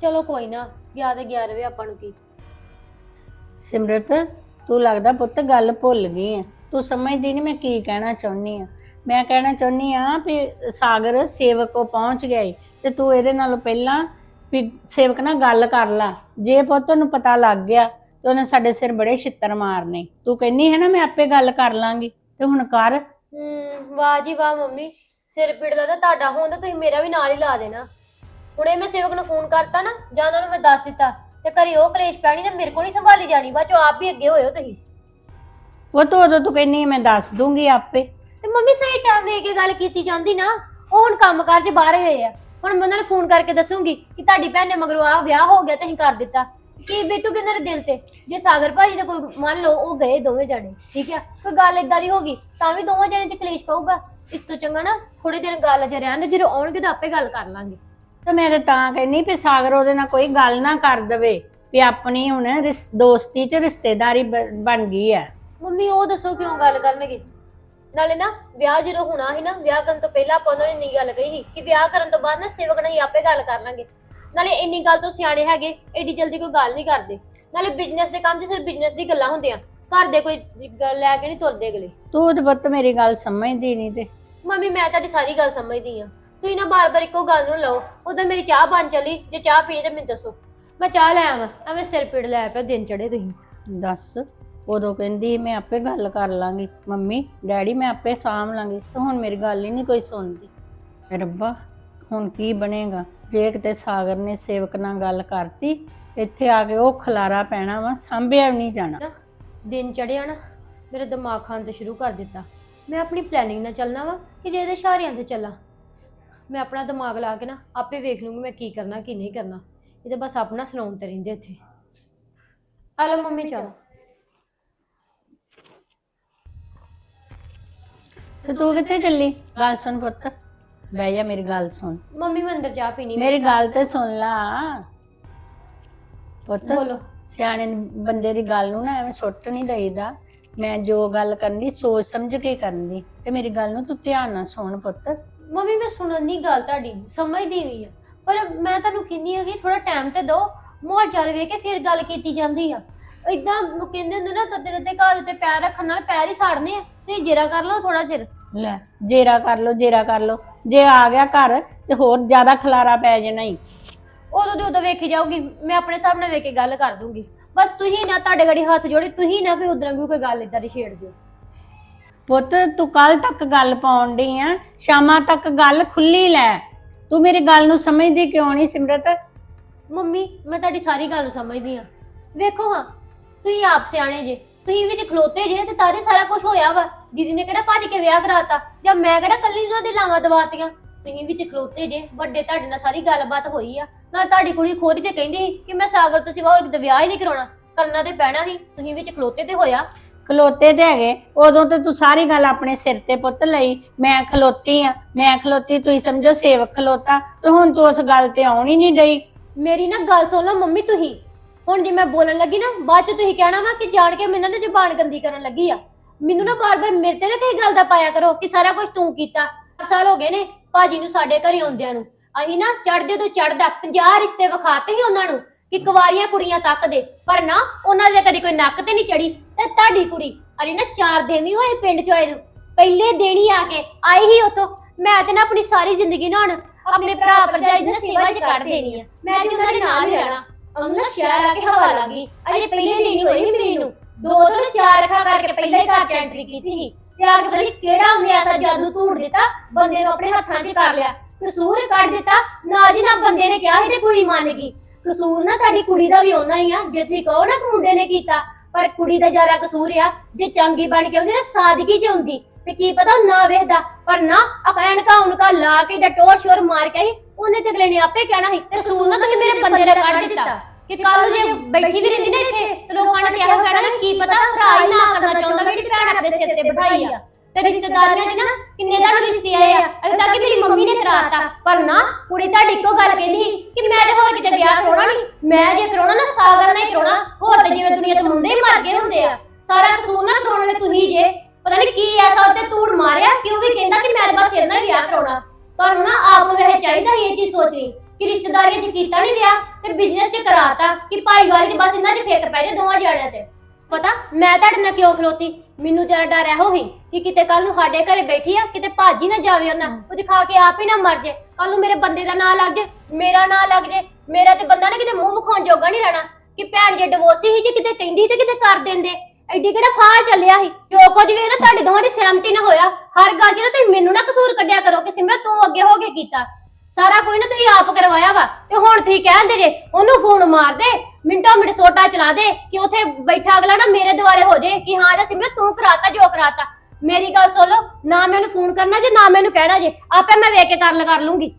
ਚਲੋ ਕੋਈ ਨਾ ਗਿਆ ਤੇ ਗਿਆ ਰਵੇ ਆਪਾਂ ਨੂੰ ਕੀ। ਸਿਮਰਤ ਤੂੰ ਲੱਗਦਾ ਪੁੱਤ ਗੱਲ ਭੁੱਲ ਗਈ ਆ। ਤੂੰ ਸਮਝਦੀ ਨਹੀਂ ਮੈਂ ਕੀ ਕਹਿਣਾ ਚਾਹੁੰਨੀ ਆ। ਮੈਂ ਕਹਿਣਾ ਚਾਹੁੰਨੀ ਆ ਵੀ ਸਾਗਰ ਸੇਵਕ ਕੋ ਪਹੁੰਚ ਗਿਆ ਈ ਤੇ ਤੂੰ ਇਹਦੇ ਨਾਲੋਂ ਪਹਿਲਾਂ ਵੀ ਸੇਵਕ ਨਾਲ ਗੱਲ ਕਰ ਲਾ। ਜੇ ਪੁੱਤ ਨੂੰ ਪਤਾ ਲੱਗ ਗਿਆ ਤੇ ਉਹਨੇ ਸਾਡੇ ਸਿਰ ਬੜੇ ਛਿੱਤਰ ਮਾਰਨੇ। ਤੂੰ ਕਹਿੰਨੀ ਹੈ ਨਾ ਮੈਂ ਆਪੇ ਗੱਲ ਕਰ ਲਾਂਗੀ ਤੇ ਹੁਣ ਕਰ। ਹੂੰ ਵਾਹ ਜੀ ਵਾਹ ਮੰਮੀ। ਸਿਰ ਪੀੜਦਾ ਤਾਂ ਤੁਹਾਡਾ ਹੁੰਦਾ ਤੁਸੀਂ ਮੇਰਾ ਵੀ ਨਾਲ ਹੀ ਲਾ ਦੇਣਾ। ਹੁਣੇ ਮੈਂ ਸੇਵਕ ਨੂੰ ਫੋਨ ਕਰਤਾ ਨਾ ਜਾਂ ਉਹਨਾਂ ਨੂੰ ਮੈਂ ਦੱਸ ਦਿੱਤਾ। ਤੇ ਘਰੇ ਉਹ ਕਲੇਸ਼ ਪੈਣੀ ਤੇ ਮੇਰੇ ਕੋਲ ਨਹੀਂ ਸੰਭਾਲੀ ਜਾਣੀ। ਬਾਅਦ ਚੋਂ ਆਪ ਵੀ ਅੱਗੇ ਹੋਇਓ ਤੁਸੀਂ। ਉਹ ਤੋਂ ਉਦੋਂ ਤੂੰ ਕਹਿੰਨੀ ਮੈਂ ਦੱਸ ਦੂੰਗੀ ਆਪੇ। ਤੇ ਮੰਮੀ ਸਹੀ ਟਾਈਮ ਦੇ ਕੇ ਗੱਲ ਕੀਤੀ ਜਾਂਦੀ ਨਾ ਉਹ ਹੁਣ ਕੰਮ ਕਾਰ 'ਚ ਬਾਹਰ ਗਏ ਆ। ਹੁਣ ਮੈਂ ਉਹਨਾਂ ਨੂੰ ਫੋਨ ਕਰਕੇ ਦੱਸੂਗੀ ਕਿ ਤੁਹਾਡੀ ਭੈਣ ਨੇ ਮਗਰੋਂ ਆ ਵਿਆਹ ਹੋ ਗਿਆ ਤੇ ਅਸੀਂ ਕਰ ਦਿੱਤਾ। ਕੀ ਬੀਤੂਗੀ ਉਹਨਾਂ ਦੇ ਦਿਲ ਤੇ? ਜੇ ਸਾਗਰ ਭਾਜੀ ਦਾ ਕੋਈ ਮੰਨ ਲਓ ਉਹ ਗਏ ਦੋਵੇਂ ਜਣੇ ਠੀਕ ਆ? ਕੋਈ ਗੱਲ ਇਦਾਂ ਦੀ ਹੋ ਗਈ ਤਾਂ ਵੀ ਦੋਵੇਂ ਜਣੇ 'ਚ ਕਲੇਸ਼ ਪਊਗਾ। ਇਸ ਤੋਂ ਚੰਗਾ ਨਾ ਥੋੜੇ ਦਿਨ ਗੱਲ ਜੇ ਰਹਿਣ ਦੇ ਜਦੋਂ ਆਉਣਗੇ ਤਾਂ ਆਪੇ ਗੱਲ ਕਰ ਲਾਂਗੇ। ਤੇ ਮੈਂ ਤੇ ਤਾਂ ਕਹਿੰਨੀ ਵੀ ਸਾਗਰ ਉਹਦੇ ਨਾਲ ਕੋਈ ਗੱਲ ਨਾ ਕਰ ਦਵੇ ਵੀ ਆਪਣੀ ਹੁਣ ਰਿਸ- ਦੋਸਤੀ 'ਚ ਰਿਸ਼ਤੇਦਾਰੀ ਬ- ਬਣ ਗਈ ਹੈ। ਮੰਮੀ ਉਹ ਦੱਸੋ ਕਿਉਂ ਗੱਲ ਕਰਨਗੇ? ਨਾਲੇ ਨਾ ਵਿਆਹ ਜਦੋਂ ਹੋਣਾ ਸੀ ਨਾ ਵਿਆਹ ਕਰਨ ਤੋਂ ਪਹਿਲਾਂ ਆਪਾਂ ਉਹਨਾਂ ਨੇ ਇੰਨੀ ਗੱਲ ਕਹੀ ਸੀ ਕਿ ਵਿਆਹ ਕਰਨ ਤੋਂ ਬਾਅਦ ਨਾ ਸੇਵਕ ਨਾਲ ਹੀ ਆਪੇ ਗੱਲ ਕਰ ਲਾਂਗੇ। ਨਾਲੇ ਇੰਨੀ ਗੱਲ ਤੋਂ ਸਿਆਣੇ ਹੈਗੇ ਏਡੀ ਜਲਦੀ ਕੋਈ ਗੱਲ ਨਹੀਂ ਕਰਦੇ। ਨਾਲੇ ਬਿਜ਼ਨਸ ਦੇ ਕੰਮ 'ਚ ਸਿਰਫ ਬਿਜ਼ਨਸ ਦੀ ਗੱਲਾਂ ਹੁੰਦੀਆਂ। ਘਰ ਦੇ ਕੋਈ ਗੱਲ ਲੈ ਕੇ ਨਹੀਂ ਤੁਰਦੇ ਅਗਲੇ। ਤੂੰ ਤੇ ਪੁੱਤ ਮੇਰੀ ਗੱਲ ਸਮਝਦੀ ਨਹੀਂ ਤੇ। ਮੰਮੀ ਮੈਂ ਤੁਹਾਡੀ ਸਾਰੀ ਗੱਲ ਸਮਝਦੀ ਆ ਤੁਸੀਂ ਨਾ ਬਾਰ-ਬਾਰ ਇੱਕੋ ਗੱਲ ਨੂੰ ਲਓ। ਉਦੋਂ ਮੇਰੀ ਚਾਹ ਬਣ ਚਲੀ ਜੇ ਚਾਹ ਪੀਣੀ ਤਾਂ ਮੈਨੂੰ ਦੱਸੋ। ਮੈਂ ਚਾਹ ਲੈ ਆਵਾਂ ਐਵੇਂ ਸਿਰ ਪੀੜ ਲੈ ਪਿਆ ਦਿਨ ਚੜੇ ਤੁਸੀਂ। ਦੱਸ। ਉਦੋਂ ਕਹਿੰਦੀ ਮੈਂ ਆਪੇ ਗੱਲ ਕਰ ਲਾਂਗੀ ਮੰਮੀ ਡੈਡੀ ਮੈਂ ਆਪੇ ਸਾਂਭ ਲਾਂਗੀ ਤੇ ਹੁਣ ਮੇਰੀ ਗੱਲ ਹੀ ਨਹੀਂ ਕੋਈ ਸੁਣਦੀ। ਰੱਬਾ ਹੁਣ ਕੀ ਬਣੇਗਾ? ਜੇ ਕਿਤੇ ਸਾਗਰ ਨੇ ਸੇਵਕ ਨਾਲ ਗੱਲ ਕਰਤੀ ਇੱਥੇ ਆ ਕੇ ਉਹ ਖਲਾਰਾ ਪੈਣਾ ਵਾ ਸਾਂਭਿਆ ਵੀ ਨਹੀਂ ਜਾਣਾ। ਦਿਨ ਚੜਿਆ ਨਾ ਮੇਰੇ ਦਿਮਾਗ ਖਾਣ ਤੇ ਸ਼ੁਰੂ ਕਰ ਦਿੱਤਾ। ਮੈਂ ਆਪਣੀ ਪਲੈਨਿੰਗ ਨਾਲ ਚੱਲਣਾ ਵਾ ਕਿ ਜੇ ਇਹਦੇ ਇਸ਼ਾਰਿਆਂ ਤੇ ਚੱਲਾਂ। ਮੈਂ ਆਪਣਾ ਦਿਮਾਗ ਲਾ ਕੇ ਨਾ ਆਪੇ ਵੇਖ ਲੂੰਗੀ ਮੈਂ ਕੀ ਕਰਨਾ ਕੀ ਨਹੀਂ ਕਰਨਾ। ਇਹ ਤਾਂ ਬਸ ਆਪਣਾ ਸੁਣਾਉਣ ਤੇ ਰਹਿੰਦੇ ਇੱਥੇ। ਆ ਲਓ ਮੰਮੀ ਚਾਹ ਤੇ ਤੂੰ ਕਿੱਥੇ ਚੱਲੀ? ਗੱਲ ਸੁਣ ਪੁੱਤ। ਬਹਿ ਜਾ ਮੇਰੀ ਗੱਲ ਸੁਣ। ਮੰਮੀ ਮੈਂ ਅੰਦਰ ਚਾਹ ਪੀਣੀ ਮੇਰੀ ਗੱਲ ਤੇ ਸੁਣ ਲਾ। ਪੁੱਤ ਬੋਲੋ। ਸਿਆਣੇ ਬੰਦੇ ਦੀ ਗੱਲ ਨੂੰ ਨਾ ਐਵੇਂ ਸੁੱਟ ਨਹੀਂ ਦਈਦਾ। ਮੈਂ ਜੋ ਗੱਲ ਕਰਨੀ ਸੋਚ ਸਮਝ ਕੇ ਕਰਨੀ। ਤੇ ਮੇਰੀ ਗੱਲ ਨੂੰ ਤੂੰ ਧਿਆਨ ਨਾਲ ਸੁਣ ਪੁੱਤ। ਮੰਮੀ ਮੈਂ ਸੁਣਨ ਦੀ ਗੱਲ ਤੁਹਾਡੀ ਸਮਝਦੀ ਵੀ ਆ। ਪਰ ਮੈਂ ਤੁਹਾਨੂੰ ਕਹਿੰਦੀ ਆ ਕਿ ਥੋੜਾ ਟਾਈਮ ਤੇ ਦਿਓ। ਮਾਹੌਲ ਚੱਲ ਵੇਖ ਕੇ ਫਿਰ ਗੱਲ ਕੀਤੀ ਜਾਂਦੀ ਆ। ਇਦਾਂ ਕਹਿੰਦੇ ਹੁੰਦੇ ਨਾ ਤੱਤੇ ਤੱਤੇ ਘਰ ਉੱਤੇ ਪੈਰ ਰੱਖਣ ਨਾਲ ਪੈਰ ਹੀ ਸਾੜਨੇ ਆ। ਤੁਸੀਂ ਜੇਰਾ ਕਰ ਲਓ ਥੋੜਾ ਚਿਰ। ਲੈ ਜੇਰਾ ਕਰ ਲੋ ਜੇਰਾ ਕਰ ਲੋ ਜੇ ਆ ਗਿਆ ਘਰ ਤੇ ਹੋਰ ਜ਼ਿਆਦਾ ਖਲਾਰਾ ਪੈ ਜਾਣਾ ਹੀ ਉਦੋਂ ਦੀ ਉਦੋਂ ਵੇਖੀ ਜਾਊਗੀ ਮੈਂ ਆਪਣੇ ਹਿਸਾਬ ਨਾਲ ਵੇਖ ਕੇ ਗੱਲ ਕਰ ਦੂੰਗੀ। ਬਸ ਤੁਸੀਂ ਨਾ ਤੁਹਾਡੇ ਗੜੀ ਹੱਥ ਜੋੜੇ ਤੁਸੀਂ ਨਾ ਕੋਈ ਉਧਰਾਂ ਕੋਈ ਗੱਲ ਇਦਾਂ ਦੀ ਛੇੜ ਦਿਓ। ਪੁੱਤ ਤੂੰ ਕੱਲ ਤੱਕ ਗੱਲ ਪਾਉਣ ਡਈ ਆ ਸ਼ਾਮਾਂ ਤੱਕ ਗੱਲ ਖੁੱਲੀ ਲੈ। ਤੂੰ ਮੇਰੀ ਗੱਲ ਨੂੰ ਸਮਝਦੀ ਕਿਉਂ ਨਹੀਂ ਸਿਮਰਤ? ਮੰਮੀ ਮੈਂ ਤੁਹਾਡੀ ਸਾਰੀ ਗੱਲ ਨੂੰ ਸਮਝਦੀ ਆ। ਵੇਖੋ ਹਾਂ ਤੁਸੀਂ ਆਪ ਸਿਆਣੇ ਜੇ। ਤੁਸੀਂ ਵਿੱਚ ਖਲੋਤੇ ਜੇ ਤੇ ਤਾਰੇ ਸਾਰਾ ਕੁਝ ਹੋਇਆ ਵਾ। ਦੀਦੀ ਨੇ ਕਿਹੜਾ ਭੱਜ ਕੇ ਵਿਆਹ ਕਰਾਤਾ? ਜਾਂ ਮੈਂ ਕਿਹੜਾ ਕੱਲੀ ਉਹਨਾਂ ਦੇ ਲਾਵਾਂ ਦਵਾਤੀਆਂ? ਤੁਸੀਂ ਵਿੱਚ ਖਲੋਤੇ ਜੇ ਵੱਡੇ ਤੁਹਾਡੇ ਨਾਲ ਸਾਰੀ ਗੱਲਬਾਤ ਹੋਈ ਆ। ਨਾਲ ਤੁਹਾਡੀ ਕੁੜੀ ਖੋਰੀ ਤੇ ਕਹਿੰਦੀ ਸੀ ਕਿ ਮੈਂ ਸਾਗਰ ਤੁਸੀਂ ਹੋਰ ਕਿਤੇ ਵਿਆਹ ਹੀ ਨਹੀਂ ਕਰਾਉਣਾ। ਕਰਨਾ ਤੇ ਪੈਣਾ ਸੀ। ਤੁਸੀਂ ਵਿੱਚ ਖਲੋਤੇ ਤੇ ਹੋਇਆ। ਖਲੋਤੇ ਤੇ ਹੈਗੇ। ਉਦੋਂ ਤੇ ਤੂੰ ਸਾਰੀ ਗੱਲ ਆਪਣੇ ਸਿਰ ਤੇ ਪੁੱਤ ਲਈ। ਮੈਂ ਖਲੋਤੀ ਆ। ਮੈਂ ਖਲੋਤੀ ਤੁਸੀਂ ਸਮਝੋ ਸੇਵਕ ਖਲੋਤਾ। ਤੇ ਹੁਣ ਤੂੰ ਉਸ ਗੱਲ ਤੇ ਆਉਣ ਹੀ ਨਹੀਂ ਡਈ। ਮੇਰੀ ਨਾ ਗੱਲ ਸੁਣ ਲਓ ਮੰਮੀ ਤੁਸੀਂ। ਹੁਣ ਜੇ ਮੈਂ ਬੋਲਣ ਲੱਗੀ ਨਾ, ਬਾਅਦ ਚ ਤੁਸੀਂ ਕਹਿਣਾ ਵਾ ਕਿ ਜਾਣ ਕੇ ਮੈਨੂੰ ਨਾ ਜ਼ਬਾਨ ਗੰਦੀ ਕਰਨ ਲੱਗੀ ਆ। ਮੈਨੂੰ ਨਾ ਬਾਰ-ਬਾਰ ਮੇਰੇ ਤੇ ਨਾ ਕਈ ਗੱਲ ਦਾ ਪਾਇਆ ਕਰੋ ਕਿ ਸਾਰਾ ਕੁਝ ਤੂੰ ਕੀਤਾ। ਅੱਠ ਸਾਲ ਹੋ ਗਏ ਨੇ ਭਾਜੀ ਨੂੰ ਸਾਡੇ ਘਰੇ ਆਉਂਦਿਆਂ ਨੂੰ। ਅਸੀਂ ਨਾ ਚੜਦੇ ਤੋਂ ਚੜਦਾ 50 ਰਿਸ਼ਤੇ ਵਿਖਾਤੇ ਸੀ ਉਹਨਾਂ ਨੂੰ ਕਿ ਕੁਵਾਰੀਆਂ ਕੁੜੀਆਂ ਤੱਕ ਦੇ। ਪਰ ਨਾ ਉਹਨਾਂ ਦੇ ਕਦੀ ਕੋਈ ਨੱਕ ਤੇ ਨਹੀਂ ਚੜੀ ਤੇ ਤੁਹਾਡੀ ਕੁੜੀ। ਅਰੇ ਨਾ 4 ਦਿਨ ਹੀ ਹੋਏ ਪਿੰਡ ਚ ਆਏ ਨੂੰ। ਪਹਿਲੇ ਦਿਨ ਹੀ ਆ ਕੇ ਆਈ ਹੀ ਉਤੋਂ ਮੈਂ ਤੇ ਨਾ ਆਪਣੀ ਸਾਰੀ ਜ਼ਿੰਦਗੀ ਨਾ ਹੁਣ ਆਪਣੇ ਭਰਾ ਭਰਜਾਈ ਦੀ ਨਾ ਸੇਵਾ ਚ ਕੱਢ ਦੇਣੀ ਆ। ਮੈਂ ਤੇ ਉਹਨਾਂ ਦੇ ਨਾਲ ਹੀ ਰਹਿਣਾ। ਉਹਨੂੰ ਨਾ ਸ਼ਹਿਰ ਆ ਕੇ ਹਵਾ ਲੱਗੀ ਅਜੇ ਪਹਿਲੇ ਦਿਨ ਹੀ ਹੋਈ ਸੀ ਮੈਨੂੰ ਦੋ ਤੋਂ ਚਾਰ ਅੱਖਾਂ ਕਰਕੇ ਪਹਿਲਾਂ ਹੀ ਘਰ ਚ ਐਂਟਰੀ ਕੀਤੀ ਸੀ। ਤੇ ਆ ਕੇ ਪਤਾ ਨੀ ਕਿਹੜਾ ਉਹਨੇ ਐਸਾ ਜਾਦੂ ਧੂੜ ਦਿੱਤਾ। ਬੰਦੇ ਨੂੰ ਆਪਣੇ ਹੱਥਾਂ 'ਚ ਕਰ ਲਿਆ। ਕਸੂਰ ਕੱਢ ਦਿੱਤਾ। ਨਾ ਜੀ, ਨਾ ਬੰਦੇ ਨੇ ਕਿਹਾ ਸੀ ਤੇ ਕੁੜੀ ਮੰਨ ਗਈ। ਕਸੂਰ ਨਾ ਤੁਹਾਡੀ ਕੁੜੀ ਦਾ ਵੀ ਉਹਨਾਂ ਹੀ ਆ। ਜੇ ਤੁਸੀਂ ਕਹੋ ਨਾ ਕਿ ਮੁੰਡੇ ਨੇ ਕੀਤਾ। ਪਰ ਕੁੜੀ ਦਾ ਜ਼ਿਆਦਾ ਕਸੂਰ ਆ। ਜੇ ਚੰਗੀ ਬਣ ਕੇ ਉਹਦੇ ਨਾ ਸਾਦਗੀ 'ਚ ਹੁੰਦੀ। ਤੇ ਕੀ ਪਤਾ ਨਾ ਵੇਖਦਾ ਪਰ ਨਾ ਅਕੈਨਕਾ ਉਨਕਾ ਲਾ ਕੇ ਜਾਂ ਟੋਰ ਸ਼ੋਰ ਮਾਰ ਕੇ ਆਈ ਉਹਨੇ ਤੇ ਅਗਲੇ ਨੇ ਆਪੇ ਕਹਿਣਾ ਸੀ ਤੇ ਕਸੂਰ ਨਾ ਤੁਸੀਂ ਮੇਰੇ ਬੰਦੇ ਦਾ ਕੱਢ ਦਿੱਤਾ ਕਿ ਕੱਲ ਜੇ ਬੈਠੀ ਵੀ ਰਹਿੰਦੀ ਨਾ ਇੱਥੇ ਤੇ ਲੋਕਾਂ ਨੇ ਇਹੋ ਕਹਿਣਾ ਕਿ ਕੀ ਪਤਾ ਭਰਾ ਹੀ ਨਾ ਕਰਨਾ ਚਾਹੁੰਦਾ ਮੇਰੀ ਭੈਣ ਆਪਣੇ ਸਿਰ ਤੇ ਬਿਠਾਈ ਆ। ਤੇ ਰਿਸ਼ਤੇਦਾਰੀਆਂ 'ਚ ਨਾ ਕਿੰਨੇ ਦਾ ਰਿਸ਼ਤੇ ਆਏ ਆ। ਅਜੇ ਤੱਕ ਮੇਰੀ ਮੰਮੀ ਨੇ ਕਰਾਤਾ ਪਰ ਨਾ ਕੁੜੀ ਤੁਹਾਡੀ ਇੱਕੋ ਗੱਲ ਕਹਿੰਦੀ ਸੀ ਕਿ ਮੈਂ ਤੇ ਹੋਰ ਕਿਤੇ ਵਿਆਹ ਕਰਾਉਣਾ ਨਹੀਂ। ਮੈਂ ਜੇ ਕਰਾਉਣਾ ਨਾ ਸਾਗਰ ਨਾਲ ਹੀ ਕਰਾਉਣਾ। ਹੋਰ ਤੇ ਜਿਵੇਂ ਦੁਨੀਆ ਤੇ ਮੁੰਡੇ ਹੀ ਮਰ ਗਏ ਹੁੰਦੇ ਆ ਸਾਰਾ ਕਸੂਰ ਨਾ ਕਰਾਉਣ ਵਾਲੇ ਤੁਸੀਂ ਜੇ। ਪਤਾ ਨਹੀਂ ਕੀ ਐਸਾ ਉੱਤੇ ਧੂੜ ਮਾਰਿਆ ਕਿ ਕਹਿੰਦਾ ਕਿ ਮੈਂ ਬਸ ਇਹਨਾਂ ਹੀ ਵਿਆਹ ਕਰਾਉਣਾ। ਤੁਹਾਨੂੰ ਨਾ ਆਪ ਨੂੰ ਇਹ ਚਾਹੀਦਾ ਸੀ ਇਹ ਚੀਜ਼ ਸੋਚਣੀ, ਕਿ ਰਿਸ਼ਤੇਦਾਰੀਆਂ 'ਚ ਕੀਤਾ ਨਹੀਂ ਵਿਆਹ ਤੇ ਬਿਜ਼ਨਸ 'ਚ ਕਰਾਤਾ, ਕਿ ਭਾਈਵਾਲੀ 'ਚ ਬਸ ਇਹਨਾਂ 'ਚ ਫੇਕ ਪੈ ਜੇ ਦੋਵਾਂ ਜਾਣਿਆਂ ਤੇ। ਪਤਾ, ਮੈਂ ਤੁਹਾਡੇ ਨਾਲ ਕਿਉਂ ਖਲੋਤੀ? ਮੈਨੂੰ ਜਰਾ ਡਰ ਇਹੋ ਹੀ ਕਿ ਕਿਤੇ ਕੱਲ ਨੂੰ ਸਾਡੇ ਘਰੇ ਬੈਠੀ ਆ, ਕਿਤੇ ਭਾਜੀ ਨਾ ਜਾਵੇ ਉਹਨਾਂ ਕੁਝ ਖਾ ਕੇ ਆਪ ਹੀ ਨਾ ਮਰ ਜੇ। ਕੱਲ ਨੂੰ ਮੇਰੇ ਬੰਦੇ ਦਾ ਨਾਂ ਲੱਗ ਜੇ, ਮੇਰਾ ਨਾਂ ਲੱਗ ਜੇ, ਮੇਰਾ ਤੇ ਬੰਦਾ ਨਾ ਕਿਤੇ ਮੂੰਹ ਵਿਖਾਉਣ ਜੋਗਾ ਨਹੀਂ ਰਹਿਣਾ, ਕਿ ਭੈਣ ਜੇ ਡਿਵੋਰਸੀ ਸੀ ਜੇ ਕਿਤੇ ਕਹਿੰਦੀ ਤੇ ਕਿਤੇ ਕਰ ਦਿੰਦੇ। ਐਡੀ ਕਿਹੜਾ ਫਾਹ ਚੱਲਿਆ ਸੀ? ਜੋ ਕੁਝ ਵੀ ਨਾ, ਤੁਹਾਡੇ ਦੋਵਾਂ ਦੀ ਸਹਿਮਤੀ ਨਾ ਹੋਇਆ। ਹਰ ਗੱਲ 'ਚ ਨਾ ਤੁਸੀਂ ਮੈਨੂੰ ਨਾ ਕਸੂਰ ਕੱਢਿਆ ਕਰੋ ਕਿ ਸਿਮਰਤ, ਤੂੰ ਅੱਗੇ ਹੋ ਕੇ ਕੀਤਾ। ਸਾਰਾ ਕੋਈ ਨਾ ਤੁਸੀਂ ਆਪ ਕਰਵਾਇਆ ਵਾ। ਤੇ ਹੁਣ ਤੁਸੀਂ ਕਹਿੰਦੇ ਜੇ, ਉਹਨੂੰ ਫੋਨ ਮਾਰ ਦੇ, ਮਿੰਟੋ ਮਿੰਟ ਸੋਟਾ ਚਲਾ ਦੇ ਕਿ ਉੱਥੇ ਬੈਠਾ ਅਗਲਾ ਨਾ ਮੇਰੇ ਦੁਆਲੇ ਹੋ ਜੇ ਕਿ ਹਾਂ, ਜਾਂ ਸਿਮਰਤ, ਤੂੰ ਕਰਾਤਾ ਜੋ ਕਰਾਤਾ। ਮੇਰੀ ਗੱਲ ਸੁਣ ਲਓ, ਨਾ ਮੈਨੂੰ ਫੋਨ ਕਰਨਾ ਜੇ, ਨਾ ਮੈਨੂੰ ਕਹਿਣਾ ਜੇ, ਆਪੇ ਮੈਂ ਵੇਖ ਕੇ ਕਰ ਕਰ ਲੂੰਗੀ।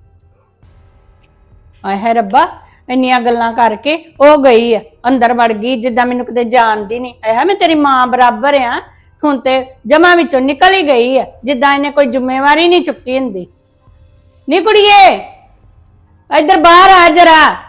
ਆਏ ਹੈ ਰੱਬਾ ਇੰਨੀਆਂ ਗੱਲਾਂ ਕਰਕੇ ਉਹ ਗਈ ਆ, ਅੰਦਰ ਵੜ ਗਈ, ਜਿੱਦਾਂ ਮੈਨੂੰ ਕਿਤੇ ਜਾਣਦੀ ਨਹੀਂ ਆਇਆ ਮੈਂ ਤੇਰੀ ਮਾਂ ਬਰਾਬਰ ਆ। ਹੁਣ ਤੇ ਜਮਾ ਵਿੱਚੋਂ ਨਿਕਲ ਹੀ ਗਈ ਆ, ਜਿੱਦਾਂ ਇਹਨੇ ਕੋਈ ਜ਼ਿੰਮੇਵਾਰੀ ਨਹੀਂ ਚੁੱਕੀ ਹੁੰਦੀ। ਨੀ ਕੁੜੀਏ, ਇੱਧਰ ਬਾਹਰ ਆ ਜਰਾ।